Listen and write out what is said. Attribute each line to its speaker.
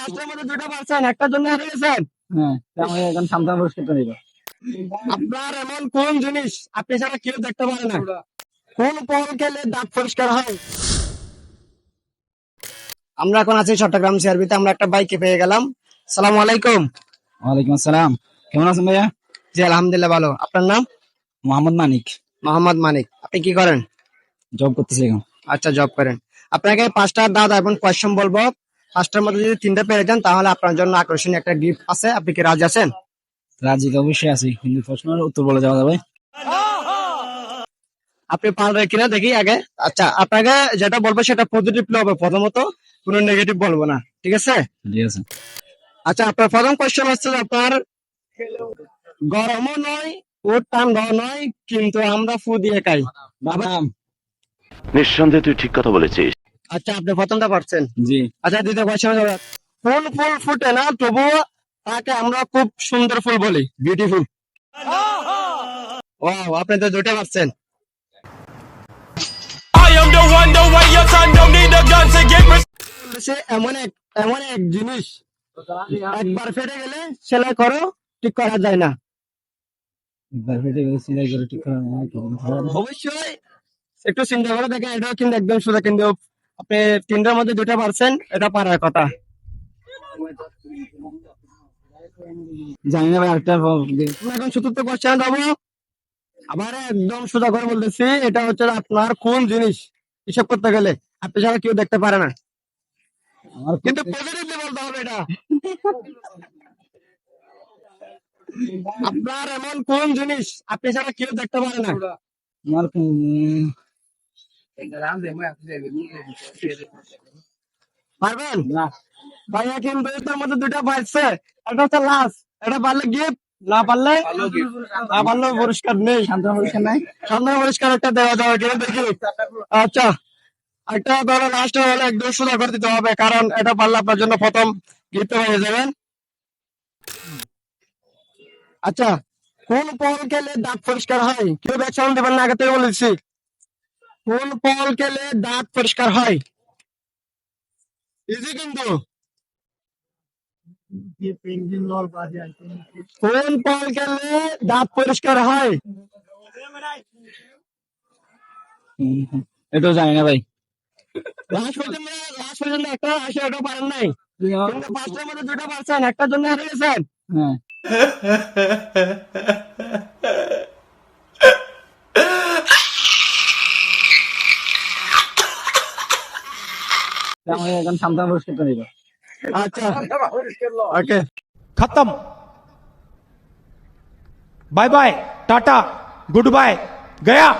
Speaker 1: পাঁচটার মধ্যে দুটো পারছেন একটার জন্য হেরে গেছেন
Speaker 2: হ্যাঁ এখন সান্তান পুরস্কারটা নিব
Speaker 1: আপনার এমন কোন জিনিস আপনি ছাড়া কেউ দেখতে পারে না? কোন ফল খেলে দাঁত পরিষ্কার হয়? আমরা এখন আছি চট্টগ্রাম সিআরবিতে আমরা একটা বাইকে পেয়ে গেলাম। সালাম আলাইকুম।
Speaker 2: ওয়ালাইকুম আসসালাম। কেমন আছেন ভাইয়া?
Speaker 1: জি আলহামদুলিল্লাহ ভালো। আপনার নাম?
Speaker 2: মোহাম্মদ মানিক।
Speaker 1: মোহাম্মদ মানিক। আপনি কি করেন?
Speaker 2: জব করতেছি এখন।
Speaker 1: আচ্ছা জব করেন। আপনাকে পাঁচটা দাদা এবং কোয়েশ্চন বলব। পাঁচটার মধ্যে যদি তিনটা পেরে যান তাহলে আপনার জন্য আকর্ষণীয় একটা গিফট আছে। আপনি কি রাজি আছেন?
Speaker 2: রাজিক অবশ্যই আছি। কিন্তু প্রশ্নের উত্তর বলে যাওয়া যাবে।
Speaker 1: আপনি পারবেন কিনা দেখি আগে। আচ্ছা আপনাকে যেটা বলব সেটা পজিটিভলি হবে প্রথমত। কোনো নেগেটিভ বলব না। ঠিক আছে?
Speaker 2: ঠিক আছে।
Speaker 1: আচ্ছা আপনার প্রথম কোয়েশ্চেন হচ্ছে আপনার গরমও নয় ও ঠান্ডাও নয় কিন্তু আমরা ফু দিয়ে খাই।
Speaker 2: বাদাম
Speaker 3: নিঃসন্দেহে তুই ঠিক কথা বলেছিস।
Speaker 1: আচ্ছা আপনি প্রথমটা পারছেন?
Speaker 2: জি।
Speaker 1: আচ্ছা দ্বিতীয় কোয়েশ্চেন ফুল ফুল ফুটে না তবুও তাকে আমরা খুব সুন্দর ফুল বলি বিউটিফুল ও আপনি তো দুটো পারছেন। এমন এক এমন এক জিনিস একবার ফেটে গেলে সেলাই করো ঠিক করা যায় না।
Speaker 2: একবার ফেটে গেলে সিলাই করে ঠিক করা যায় না।
Speaker 1: অবশ্যই একটু চিন্তা করে দেখেন এটাও কিন্তু একদম সোজা কিন্তু আপনি তিনটার মধ্যে দুটো পারছেন এটা পারার কথা।
Speaker 2: জানি না ভাই আরেকটা
Speaker 1: এখন চতুর্থ কোশ্চেন যাব। আবার একদম সোজা করে বলতেছি এটা হচ্ছে আপনার কোন জিনিস হিসাব করতে গেলে? আপনি ছাড়া কেউ দেখতে পারে না। কিন্তু পজিটিভলি বলতে হবে এটা। আপনার এমন কোন জিনিস আপনি ছাড়া কেউ দেখতে পারে না?
Speaker 2: আমার
Speaker 1: পারবেন? ভাইয়া, কিন্তু এটার মধ্যে দুটা পাইছে এটা হচ্ছে লাস্ট এটা পারলে গিফট না পারলে না পারলে পুরস্কার নেই।
Speaker 2: সান্তান পুরস্কার নাই
Speaker 1: সামনে পুরস্কার একটা দেওয়া যাবে কিনা দেখি। আচ্ছা একটা ধরো লাস্ট হলে একদম সোজা করে দিতে হবে, কারণ এটা পারলে আপনার জন্য প্রথম গিফট হয়ে যাবেন আচ্ছা কোন ফল খেলে দাঁত পরিষ্কার হয়? কেউ ব্যাকসাউন্ড দিবেন না আগে থেকে বলেছি কোন ফল খেলে দাঁত পরিষ্কার হয়? ইজি কিন্তু। কোন ফল খেলে দাঁত পরিষ্কার হয়।
Speaker 2: এটাও জানি না ভাই।
Speaker 1: লাস্ট পর্যন্ত লাস্ট পর্যন্ত একটা আসে ওটা পারেন নাই। পাঁচটার মধ্যে দুটো পারছেন একটার জন্য হেরে গেছেন
Speaker 2: হ্যাঁ। আমি একজন সান্তান পুরস্কৃত নিব।
Speaker 1: আচ্ছা। ওকে।
Speaker 4: খতম। Bye bye tata good bye Gaya.